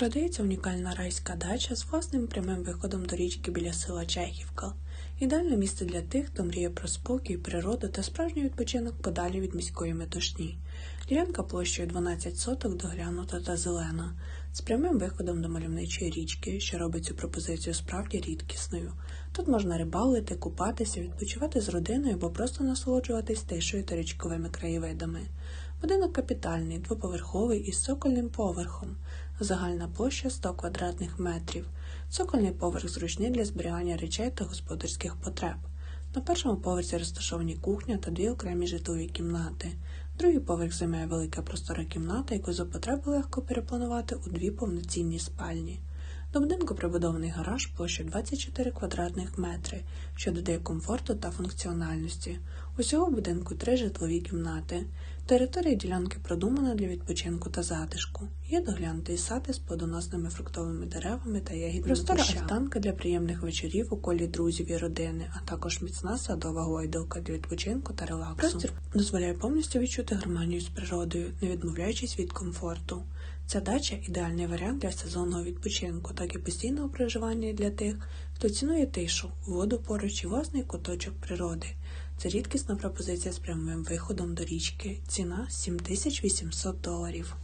Продається унікальна райська дача з власним прямим виходом до річки біля села Чехівка. Ідеальне місце для тих, хто мріє про спокій, природу та справжній відпочинок подалі від міської метушні. Ділянка площею 12 соток доглянута та зелена, з прямим виходом до мальовничої річки, що робить цю пропозицію справді рідкісною. Тут можна рибалити, купатися, відпочивати з родиною або просто насолоджуватись тишою та річковими краєвидами. Будинок капітальний, двоповерховий із цокольним поверхом. Загальна площа 100 квадратних метрів. Цокольний поверх зручний для зберігання речей та господарських потреб. На першому поверсі розташовані кухня та дві окремі житлові кімнати. Другий поверх займає велика простора кімната, яку за потреби легко перепланувати у дві повноцінні спальні. До будинку прибудований гараж площею 24 квадратних метри, що додає комфорту та функціональності. Усього в будинку три житлові кімнати. Територія ділянки продумана для відпочинку та затишку. Є доглянутий сад із плодоносними фруктовими деревами та ягідними Простора альтанка для приємних вечорів у колі друзів і родини, а також міцна садова гойдалка для відпочинку та релаксу. Простір дозволяє повністю відчути гармонію з природою, не відмовляючись від комфорту. Ця дача ідеальний варіант для сезонного відпочинку, так і постійного проживання для тих, хто цінує тишу, воду поруч і власний куточок природи. Це рідкісна пропозиція з прямим виходом до річки. Ціна 7800 доларів.